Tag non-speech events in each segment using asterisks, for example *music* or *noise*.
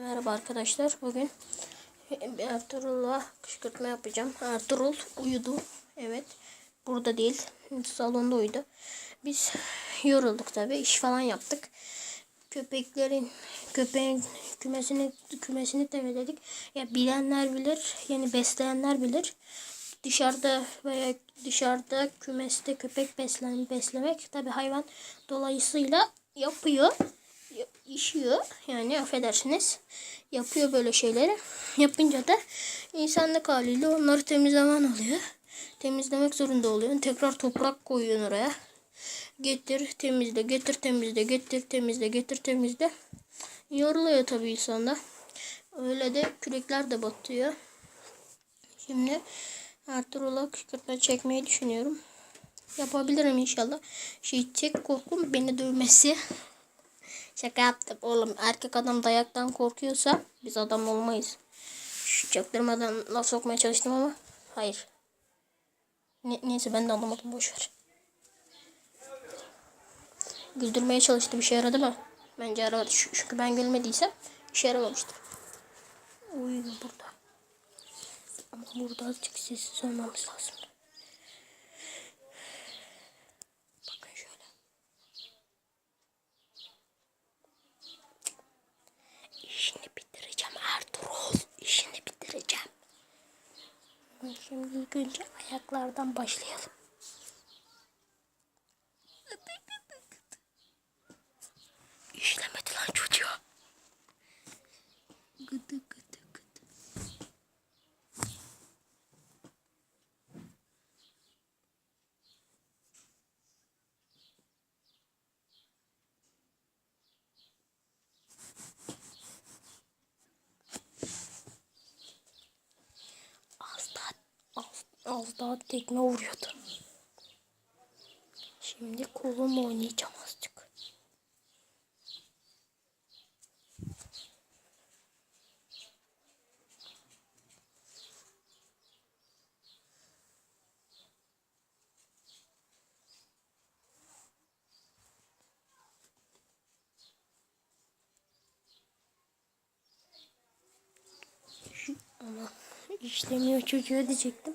merhaba arkadaşlar. Bugün Ertuğrul'la kışkırtma yapacağım. Ertuğrul uyudu. Evet. Burada değil. Salonda uyudu. Biz yorulduk tabi. iş falan yaptık. Köpeklerin köpeğin kümesini kümesini temizledik. Ya bilenler bilir. Yani besleyenler bilir. Dışarıda veya dışarıda kümeste köpek beslen beslemek tabi hayvan dolayısıyla yapıyor işiyor. Yani affedersiniz. Yapıyor böyle şeyleri. Yapınca da insanlık haliyle onları temizlemen oluyor. Temizlemek zorunda oluyor. Tekrar toprak koyuyorsun oraya. Getir temizle, getir temizle, getir temizle, getir temizle. Yoruluyor tabii insanda. Öyle de kürekler de batıyor. Şimdi Ertuğrul'a kışkırtma çekmeyi düşünüyorum. Yapabilirim inşallah. Şey tek korkum beni dövmesi. Şaka yaptım oğlum. Erkek adam dayaktan korkuyorsa biz adam olmayız. Şu çaktırmadan laf sokmaya çalıştım ama hayır. Ne, neyse ben de anlamadım boşver. Güldürmeye çalıştı bir şey yaradı mı? Bence yaramadı. Çünkü ben gülmediysem işe yaramamıştır. Uyuyor burada. Ama burada azıcık sessiz olmamız lazım. İlk önce ayaklardan başlayalım. İşlemedi lan çocuğa. Gıdı gıdı gıdı. Az daha, az, daha tekme vuruyordu. Şimdi kolumla oynayacağım azıcık. Ama *laughs* işlemiyor çocuğa diyecektim.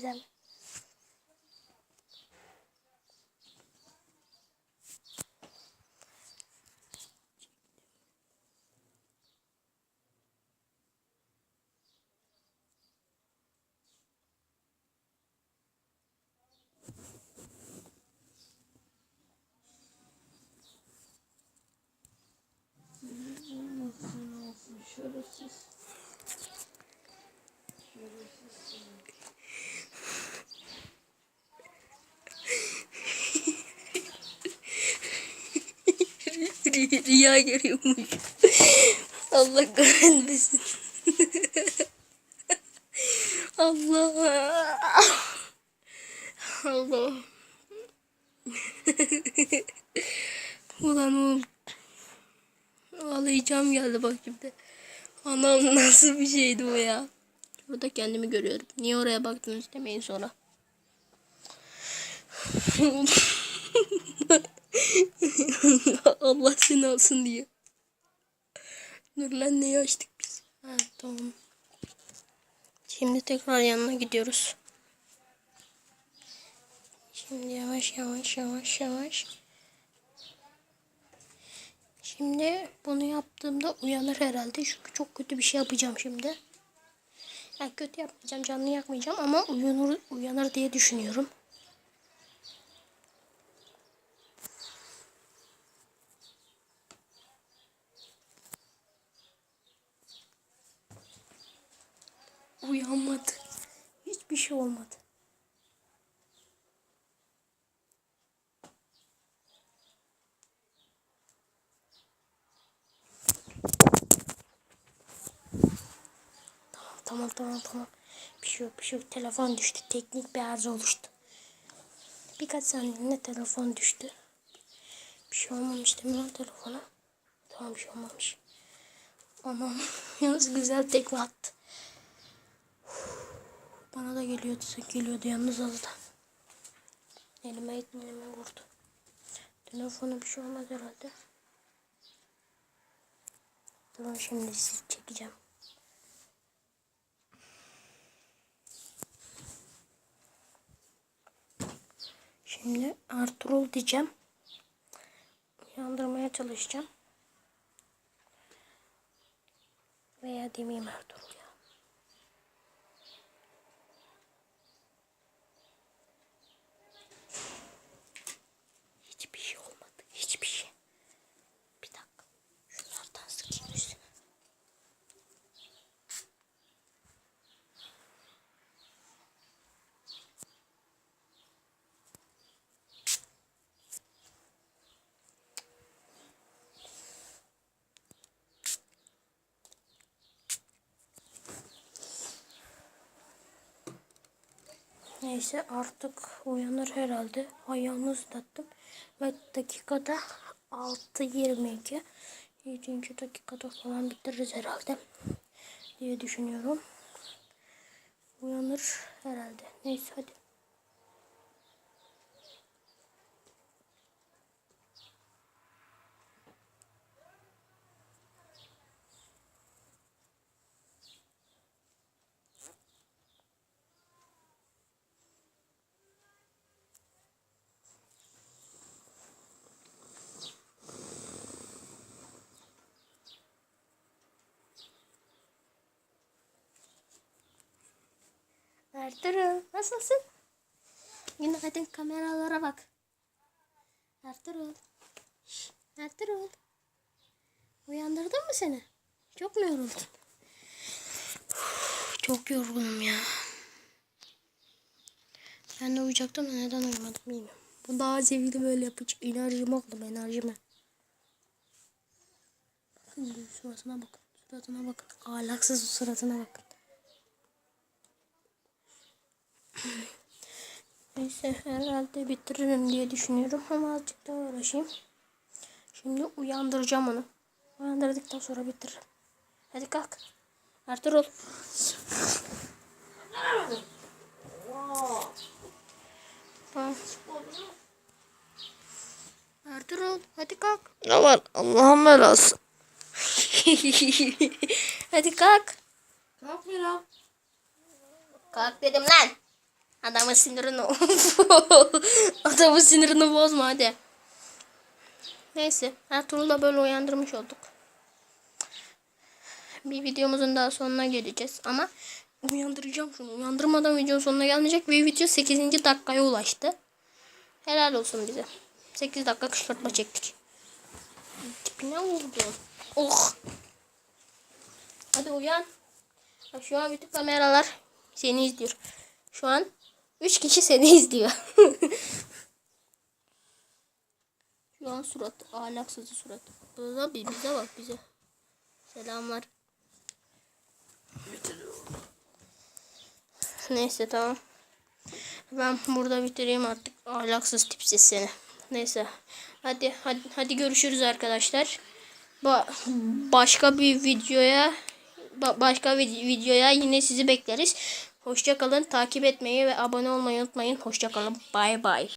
vous. *laughs* Rüya görüyormuş. *laughs* Allah kahretmesin. *laughs* Allah. Allah. Ulan oğlum. Ağlayacağım geldi bak şimdi. Anam nasıl bir şeydi o ya. Burada kendimi görüyorum. Niye oraya baktınız demeyin sonra. *laughs* Allah seni alsın diye. Dur lan neyi açtık biz? Ha tamam. Şimdi tekrar yanına gidiyoruz. Şimdi yavaş yavaş yavaş yavaş. Şimdi bunu yaptığımda uyanır herhalde. Çünkü çok kötü bir şey yapacağım şimdi. Yani kötü yapmayacağım, canlı yakmayacağım ama uyanır, uyanır diye düşünüyorum. Uyanmadı. Hiçbir şey olmadı. Tamam tamam tamam. Bir şey yok bir şey yok. Telefon düştü. Teknik bir arıza oluştu. Birkaç saniyede telefon düştü. Bir şey olmamış değil mi telefona? Tamam bir şey olmamış. Anam *laughs* yalnız güzel tekme attı. Bana da geliyordu, geliyordu yalnız az da. Elime elime vurdu. Telefona bir şey olmaz herhalde. Tamam şimdi sizi çekeceğim. Şimdi Ertuğrul diyeceğim. Uyandırmaya çalışacağım. Veya demeyeyim Ertuğrul ya. Hiçbir şey olmadı. Hiçbir şey. Bir dakika. Şunlardan sıkayım üstüne. Neyse artık uyanır herhalde. Ayağını ıslattım. Ve dakikada 6.22. 7. dakikada falan bitiririz herhalde. Diye düşünüyorum. Uyanır herhalde. Neyse hadi. Ertuğrul nasılsın? Günaydın kameralara bak. Ertuğrul. Şş, Ertuğrul. Uyandırdım mı seni? Çok mu yoruldun? Çok yorgunum ya. Ben de uyuyacaktım da neden uyumadım bilmiyorum. Bu daha zevkli böyle yapacak. Enerjimi aldım enerjimi. Bakın suratına bakın. Suratına bakın. Ahlaksız suratına bakın. Neyse herhalde bitiririm diye düşünüyorum ama azıcık daha uğraşayım. Şimdi uyandıracağım onu. Uyandırdıktan sonra bitiririm. Hadi kalk. Ertuğrul. Tamam. Ertuğrul hadi kalk. Ne var? Allah'ın belası. *laughs* hadi kalk. Kalk Miran. Kalk dedim lan. Adamın sinirini *laughs* Adamın sinirini bozma hadi. Neyse Ertuğrul'la böyle uyandırmış olduk. Bir videomuzun daha sonuna geleceğiz ama uyandıracağım şunu. Uyandırmadan videonun sonuna gelmeyecek ve video 8. dakikaya ulaştı. Helal olsun bize. 8 dakika kışkırtma çektik. Tipine vurdu. Oh. Hadi uyan. Şu an bütün kameralar seni izliyor. Şu an 3 kişi seni *laughs* izliyor. Şu an surat, ahlaksız surat. Burada bir bize bak bize. Selamlar. Neyse tamam. Ben burada bitireyim artık ahlaksız tipsiz seni. Neyse. Hadi hadi hadi görüşürüz arkadaşlar. Ba başka bir videoya ba- başka bir videoya yine sizi bekleriz. Hoşça kalın. Takip etmeyi ve abone olmayı unutmayın. Hoşça kalın. Bay bay.